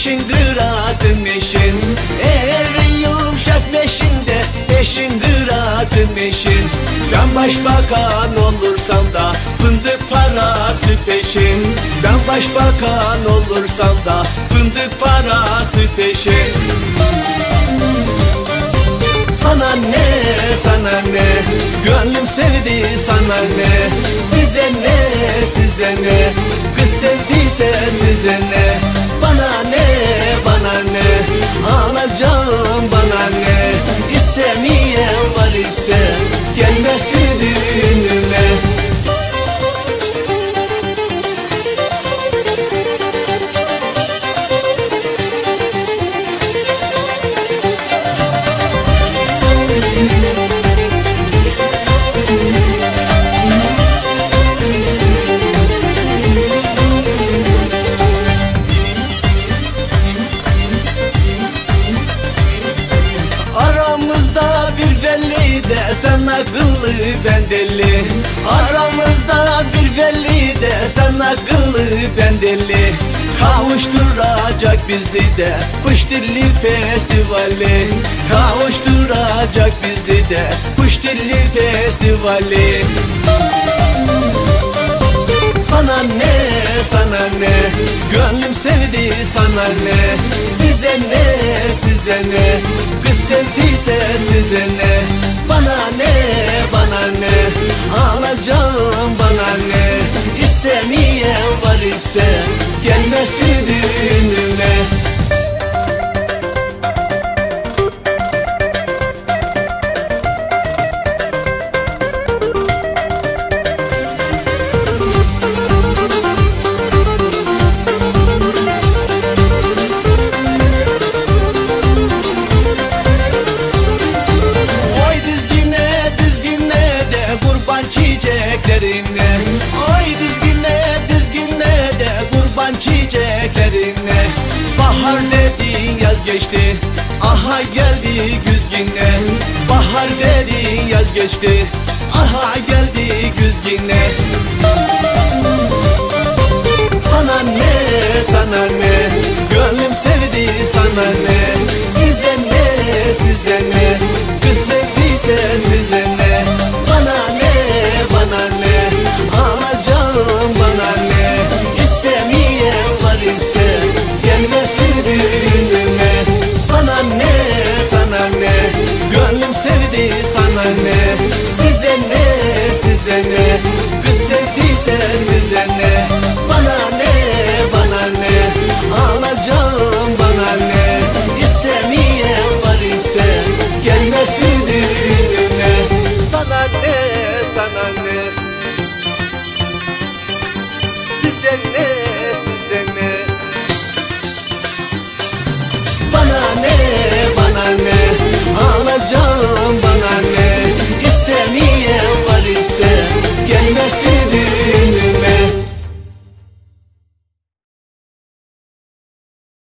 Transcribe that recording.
Eşin kıratım eşin. Eğer yumuşak meşinde Eşin kıratım eşin. Ben başbakan olursam da Fındık parası peşin. Ben başbakan olursam da Fındık parası peşin. Sana ne, sana ne? Gönlüm sevdi sana ne Size ne, size ne? Kız sevdiyse size ne? Bana ne, sen akıllı ben deli. Aramızda bir belli de sen akıllı ben deli. Kavuşturacak bizi de Pıştırlı festivali. Kavuşturacak bizi de Pıştırlı festivali sana ne, sana ne? Gönlüm sevdi sana ne? Size ne, size ne? Kız sevdiyse size ne? Bana ne, bana ne? Alacağım bana ne? İstemeyen var ise çiçeklerine. Oy dizgine dizgine de kurban çiçeklerine. Bahar dedin yaz geçti Aha geldi güzgine. Bahar dedin yaz geçti Aha geldi güzgine. sana dedi sana ne? Size ne size ne? Kız sevdiyse size ne? Bana ne bana ne? Alacağım bana ne? İstemeyen var ise Gelmesin düğününe Bana ne bana ne?